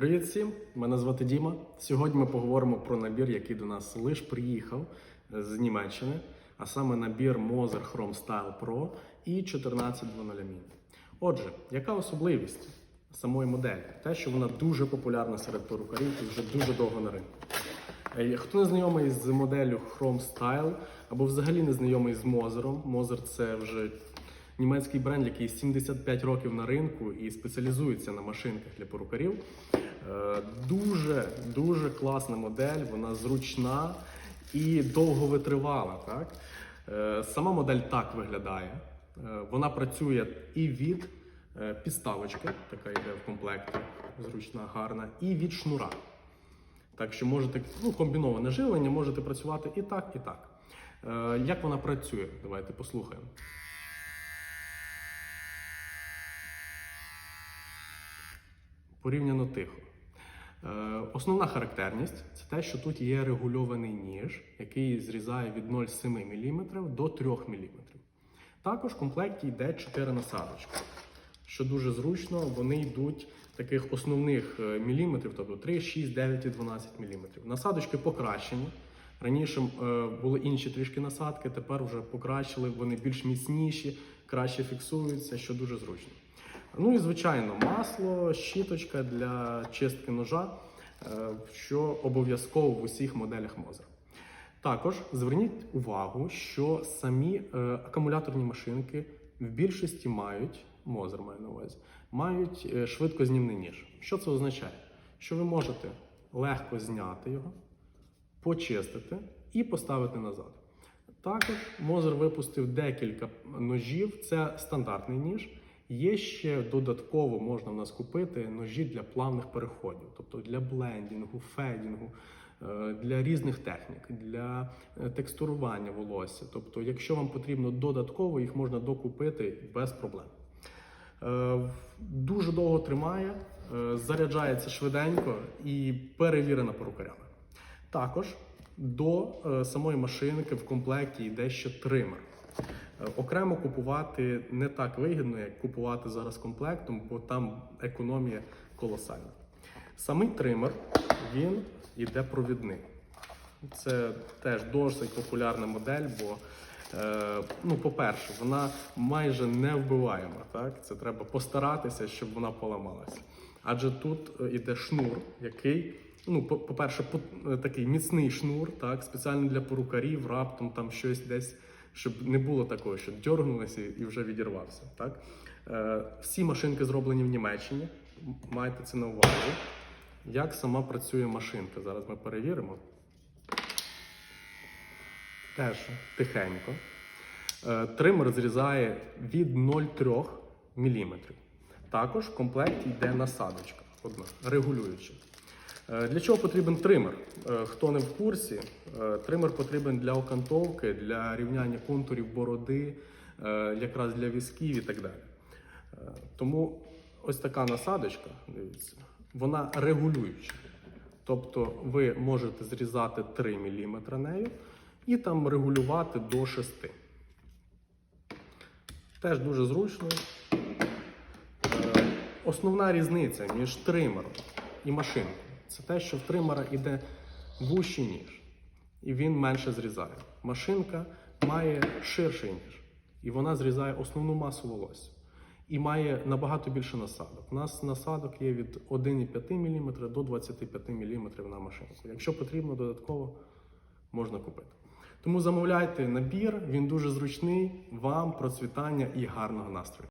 Привіт всім! Мене звати Діма. Сьогодні ми поговоримо про набір, який до нас лише приїхав з Німеччини, а саме набір Moser Chrome Style Pro і 1400 Mini. Отже, яка особливість самої моделі? Те, що вона дуже популярна серед перукарів і вже дуже довго на ринку. Е, Хто не знайомий з моделлю Chrome Style або взагалі не знайомий з Moser, Moser це вже німецький бренд, який 75 років на ринку і спеціалізується на машинках для перукарів. Е, Дуже дуже класна модель, вона зручна і довго витривала. Так? Е, Сама модель так виглядає. Е, Вона працює і від підставочки, така йде в комплекті, зручна, гарна, і від шнура. Так що можете ну, комбіноване живлення, можете працювати і так, і так. Як вона працює? Давайте послухаємо. Порівняно тихо. Е, Основна характерність це те, що тут є регульований ніж, який зрізає від 0,7 мм до 3 мм. Також в комплекті йде 4 насадочки, що дуже зручно, вони йдуть таких основних е, міліметрів, тобто 3, 6, 9 і 12 мм. Насадочки покращені. Раніше е, були інші трішки насадки, тепер вже покращили, вони більш міцніші, краще фіксуються, що дуже зручно. Ну і звичайно, масло, щіточка для чистки ножа, е, що обов'язково в усіх моделях Moser. Також зверніть увагу, що самі е, акумуляторні машинки в більшості мають, Moser має на увазі, мають е, швидкознімний ніж. Що це означає? Що ви можете легко зняти його, почистити і поставити назад. Також Moser випустив декілька ножів, це стандартний ніж. Є ще додатково можна в нас купити ножі для плавних переходів, тобто для блендінгу, федінгу, е, для різних технік, для е, текстурування волосся. Тобто, якщо вам потрібно додатково, їх можна докупити без проблем. Е, Дуже довго тримає, заряджається швиденько і перевірена перукарями. Також до самої машинки в комплекті йде ще тример. Окремо купувати не так вигідно, як купувати зараз комплектом, бо там економія колосальна. Самий тример він іде провідний. Це теж досить популярна модель, бо, е, ну, по-перше, вона майже не вбиваєма. Так? Це треба постаратися, щоб вона поламалася. Адже тут е, іде шнур, який, ну, по- по-перше, по- е, такий міцний шнур, так? спеціально для порукарів, раптом там щось десь, щоб не було такого, що дьоргнулося і вже відірвався. Так? Е, всі машинки зроблені в Німеччині. Майте це на увазі. Як сама працює машинка? Зараз ми перевіримо. Теж тихенько. Е, Тример зрізає від 0,3 мм. Також в комплекті йде насадочка, одна, регулююча. Е, Для чого потрібен тример? Е, Хто не в курсі, е, тример потрібен для окантовки, для рівняння контурів бороди, якраз для візків і так далі. Тому ось така насадочка, дивіться, вона регулююча. Тобто ви можете зрізати 3 мм нею і там регулювати до 6. Теж дуже зручно. Основна різниця між тримером і машинкою це те, що в тримера йде вущий ніж, і він менше зрізає. Машинка має ширший ніж, і вона зрізає основну масу волосся. І має набагато більше насадок. У нас насадок є від 1,5 мм до 25 мм на машинку. Якщо потрібно додатково, можна купити. Тому замовляйте набір, він дуже зручний. Вам процвітання і гарного настрою.